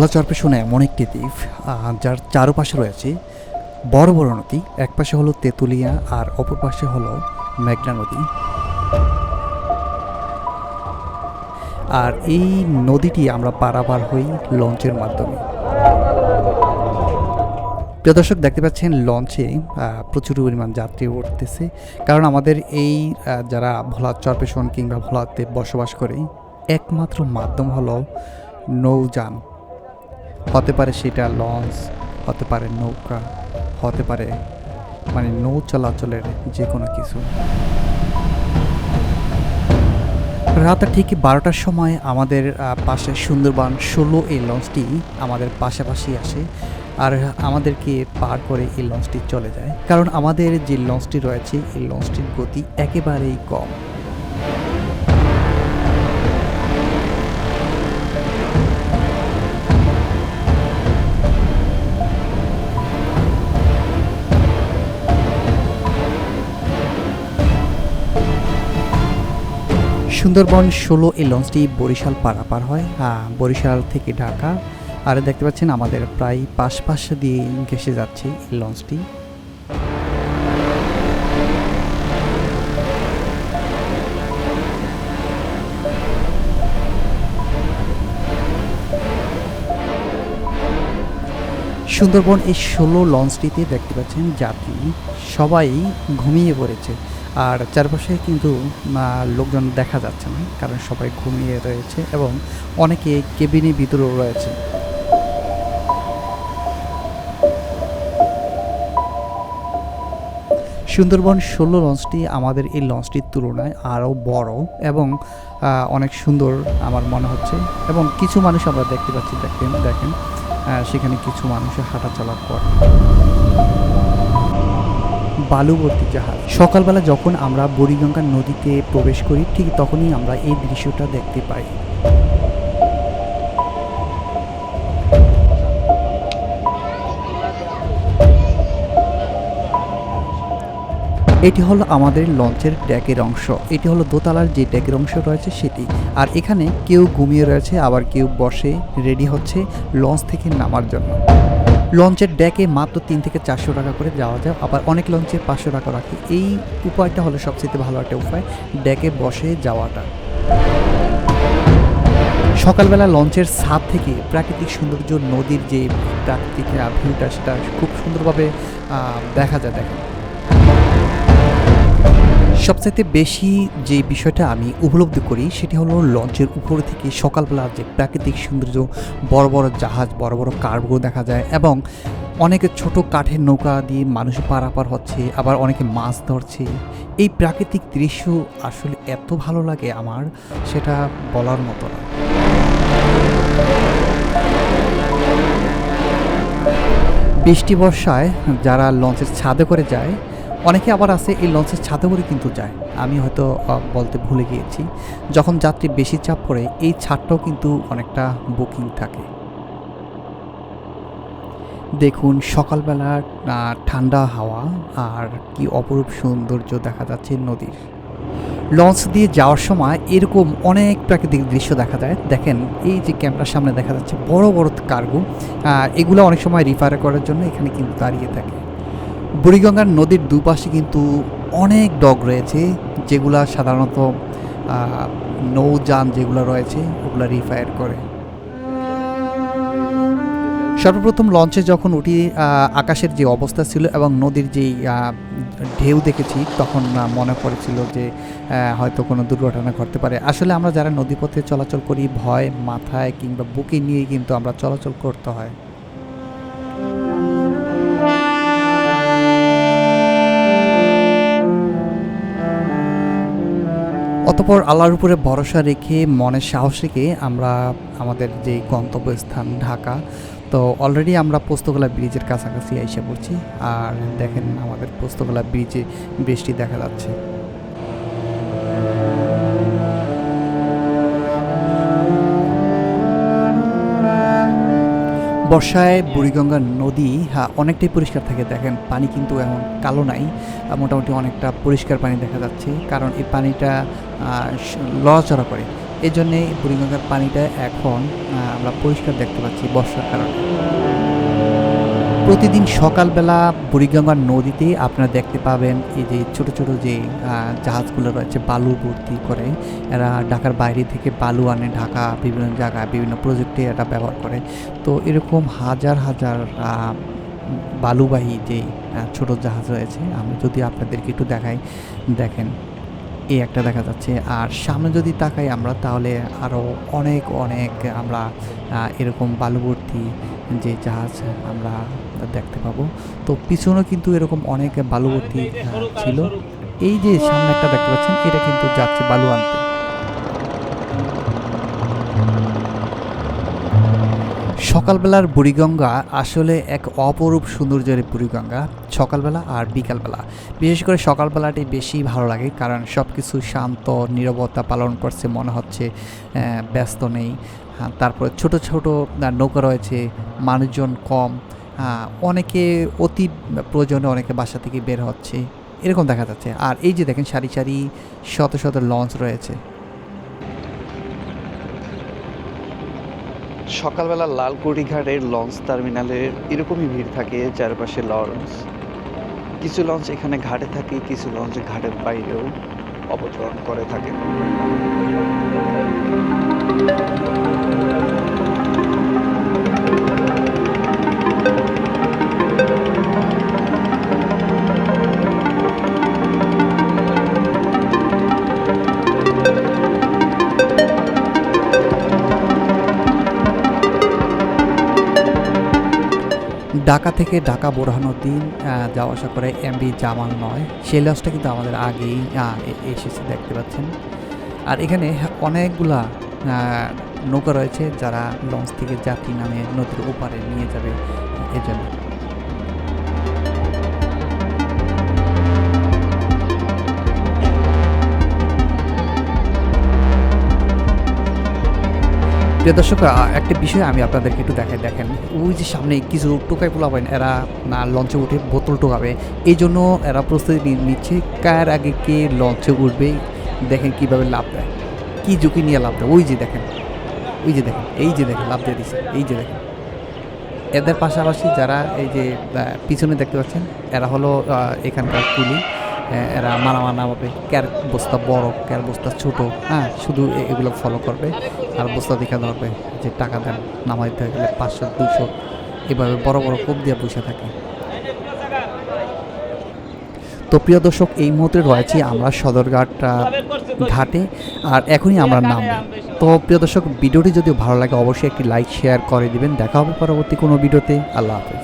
ভোলা চরপেশনে এমন একটি দ্বীপ যার চারপাশে রয়েছে বড় বড় নদী। এক পাশে হলো তেঁতুলিয়া আর অপর পাশে হলো মেঘনা নদী। আর এই নদীটি আমরা পারাপার হই লঞ্চের মাধ্যমে। প্রিয় দর্শক, দেখতে পাচ্ছেন লঞ্চে প্রচুর পরিমাণ যাত্রী উঠতেছে। কারণ আমাদের এই যারা ভোলা চরপেশন কিংবা ভোলাতে বসবাস করে, একমাত্র মাধ্যম হলো নৌযান। হতে পারে সেটা লঞ্চ, হতে পারে নৌকা, হতে পারে মানে নৌ চলাচলের যে কোনো কিছু। রাত ঠিক বারোটার সময় আমাদের পাশে সুন্দরবন ষোলো এই লঞ্চটি আমাদের পাশাপাশি আসে আর আমাদেরকে পার করে এই লঞ্চটি চলে যায়। কারণ আমাদের যে লঞ্চটি রয়েছে, এই লঞ্চটির গতি একেবারেই কম। সুন্দরবন ষোলো এই লঞ্চটি বরিশাল পারাপার হয়। বরিশাল থেকে ঢাকা। আর দেখতে পাচ্ছেন আমাদের প্রায় পাশ দিয়ে ঘেসে যাচ্ছে এই লঞ্চটি। সুন্দরবন এই ষোলো লঞ্চটিতে দেখতে পাচ্ছেন যাত্রী সবাই ঘুমিয়ে পড়েছে। আর চারপাশে কিন্তু লোকজন দেখা যাচ্ছে না, কারণ সবাই ঘুমিয়ে রয়েছে এবং অনেকে কেবিনের ভিতরেও রয়েছে। সুন্দরবন ষোলো লঞ্চটি আমাদের এই লঞ্চটির তুলনায় আরও বড় এবং অনেক সুন্দর আমার মনে হচ্ছে এবং কিছু মানুষ আমরা দেখতে পাচ্ছি, দেখেন দেখেন সেখানে কিছু মানুষের হাঁটাচলা করে। বালুবর্তী জাহাজ। সকালবেলা যখন আমরা বুড়িগঙ্গা নদীতে প্রবেশ করি, ঠিক তখনই আমরা এই দৃশ্যটা দেখতে পাই। এটি হলো আমাদের লঞ্চের ডেকের অংশ। এটি হলো দোতলার যে ডেকের অংশ রয়েছে সেটি। আর এখানে কেউ ঘুমিয়ে রয়েছে, আবার কেউ বসে রেডি হচ্ছে লঞ্চ থেকে নামার জন্য। লঞ্চের ডেকে মাত্র তিন থেকে চারশো টাকা করে যাওয়া যায়, আবার অনেক লঞ্চে পাঁচশো টাকা রাখে। এই উপায়টা হলো সবচেয়ে ভালো একটা উপায়, ডেকে বসে যাওয়াটা। সকালবেলা লঞ্চের ছাদ থেকে প্রাকৃতিক সৌন্দর্য, নদীর যে প্রাকৃতিক ভিউটা সেটা খুব সুন্দরভাবে দেখা যায়, দেখেন। সবচাইতে বেশি যে বিষয়টা আমি উপলব্ধি করি, সেটি হলো লঞ্চের উপর থেকে সকালবেলা যে প্রাকৃতিক সৌন্দর্য, বড় বড় জাহাজ, বড় বড় কার্গো দেখা যায় এবং অনেকে ছোট কাঠের নৌকা দিয়ে মানুষ পারাপার হচ্ছে, আবার অনেকে মাছ ধরছে। এই প্রাকৃতিক দৃশ্য আসলে এত ভালো লাগে আমার, সেটা বলার মতো না। বৃষ্টি বর্ষায় যারা লঞ্চের ছাদে করে যায় অনেকে আবার আছে, এই লঞ্চের ছাদে করে কিন্তু যায়। আমি হয়তো বলতে ভুলে গিয়েছি। যখন যাত্রী বেশি চাপ পড়ে, এই ছাদটাও কিন্তু অনেকটা বুকিং থাকে। দেখুন সকালবেলা ঠান্ডা হাওয়া আর কি অপরূপ সৌন্দর্য দেখা যাচ্ছে নদীর। লঞ্চ দিয়ে যাওয়ার সময় এরকম অনেক প্রাকৃতিক দৃশ্য দেখা যায়। দেখেন, এই যে ক্যামেরার সামনে দেখা যাচ্ছে বড় বড় কার্গো। এগুলো অনেক সময় রিফার করার জন্য এখানে কিন্তু দাঁড়িয়ে থাকে। বুড়িগঙ্গার নদীর দুপাশে কিন্তু অনেক ডগ রয়েছে, যেগুলা সাধারণত নৌযান যেগুলো রয়েছে, ওগুলো রিফায়ার করে। সর্বপ্রথম লঞ্চে যখন উঠি আকাশের যে অবস্থা ছিল এবং নদীর যেই ঢেউ দেখেছি, তখন মনে পড়েছিল যে হয়তো কোনো দুর্ঘটনা ঘটতে পারে। আসলে আমরা যারা নদীপথে চলাচল করি, ভয় মাথায় কিংবা বুকে নিয়ে কিন্তু আমরা চলাচল করতে হয়। অতপর আল্লাহর উপরে ভরসা রেখে, মনের সাহস রেখে আমরা আমাদের যে গন্তব্যস্থান ঢাকা, তো অলরেডি আমরা পোস্তকলা ব্রিজের কাছাকাছি এসে পড়ছি। আর দেখেন আমাদের পোস্তকলা ব্রিজে বৃষ্টি দেখা যাচ্ছে। বর্ষায় বুড়িগঙ্গা নদী হ্যাঁ অনেকটাই পরিষ্কার থাকে। দেখেন, পানি কিন্তু এমন কালো নাই মোটামুটি অনেকটা পরিষ্কার পানি দেখা যাচ্ছে, কারণ এই পানিটা লড়াচড়া করে। এই জন্যে বুড়িগঙ্গার পানিটা এখন আমরা পরিষ্কার দেখতে পাচ্ছি বর্ষার কারণে। প্রতিদিন সকালবেলা বুড়িগঙ্গার নদীতে আপনারা দেখতে পাবেন এই যে ছোট ছোট যে জাহাজগুলো রয়েছে, বালু ভর্তি করে। এরা ঢাকার বাইরে থেকে বালু আনে ঢাকা বিভিন্ন জায়গায়, বিভিন্ন প্রজেক্টে এটা ব্যবহার করে। তো এরকম হাজার হাজার বালুবাহী যে ছোট জাহাজ রয়েছে, আমি যদি আপনাদেরকে একটু দেখাই, দেখেন, এই একটা দেখা যাচ্ছে। আর সামনে যদি তাকাই আমরা, তাহলে আরও অনেক অনেক আমরা এরকম বালুভর্তি যে জাহাজ আমরা দেখতে পাবো। তো পিছনেও কিন্তু এরকম অনেক বালুবতী ছিল। এই যে সামনে একটা দেখতে পাচ্ছেন, এটা কিন্তু যাচ্ছে বালু আনতে। সকালবেলার বুড়িগঙ্গা আসলে এক অপরূপ সৌন্দর্যের বুড়িগঙ্গা সকালবেলা আর বিকালবেলা। বিশেষ করে সকালবেলাটি বেশি ভালো লাগে কারণ সব কিছু শান্ত নীরবতা পালন করছে মনে হচ্ছে ব্যস্ত নেই। হ্যাঁ, তারপরে ছোট ছোট নৌকা রয়েছে মানুষজন কম অনেকে অতি প্রয়োজনে অনেকে বাসা থেকে বের হচ্ছে এরকম দেখা যাচ্ছে। আর এই যে দেখেন সারি সারি শত শত লঞ্চ রয়েছে। সকালবেলা লালকুড়ি ঘাটের লঞ্চ টার্মিনালের এরকমই ভিড় থাকে চারপাশে লঞ্চ। কিছু লঞ্চ এখানে ঘাটে থাকে, কিছু লঞ্চ ঘাটের বাইরেও অবতরণ করে থাকে। ঢাকা থেকে ঢাকা বোরহানুদ্দিন দিন যাওয়া আসা করে এমবি জামাল নয়। সেই লঞ্চটা কিন্তু আমাদের আগেই এসেছে, দেখতে পাচ্ছেন। আর এখানে অনেকগুলা নৌকা রয়েছে যারা লঞ্চ থেকে যাত্রী নামে নদীর ওপারে নিয়ে যাবে এজন্য। প্রিয় দর্শক একটা বিষয় আমি আপনাদেরকে একটু দেখাই দেখেন। ওই যে সামনে কিছু টোকাই পোলাবেন এরা না লঞ্চে উঠে বোতল টোকাবে। এই জন্য এরা প্রস্তুতি নিচ্ছে কার আগে কে লঞ্চে উঠবে দেখেন কীভাবে লাভ দেয়। কী ঝুঁকি নিয়ে লাভ দেয়। ওই যে দেখেন ওই যে দেখেন এই যে দেখেন লাভ দিয়ে দিচ্ছে এই যে দেখেন। এদের পাশাপাশি যারা এই যে পিছনে দেখতে পাচ্ছেন এরা হলো এখানকার আহ, এরা মানামা নামাবে ক্যার বস্তা বড়, ক্যার বস্তা ছোট হ্যাঁ শুধু এগুলো ফলো করবে আর বস্তা দেখে ধরবে যে টাকা দেন নামাইতে গেলে পাঁচশো দুশো এভাবে বড় বড় কোপ দিয়ে বসে থাকে। তো প্রিয় দর্শক, এই মুহূর্তে রয়েছি আমরা সদরঘাট ঘাটে আর এখনই আমরা নাম তো প্রিয় দর্শক, ভিডিওটি যদি ভালো লাগে, অবশ্যই একটি লাইক শেয়ার করে দিবেন। দেখা হবে পরবর্তী কোনো ভিডিওতে। আল্লাহ হাফেজ।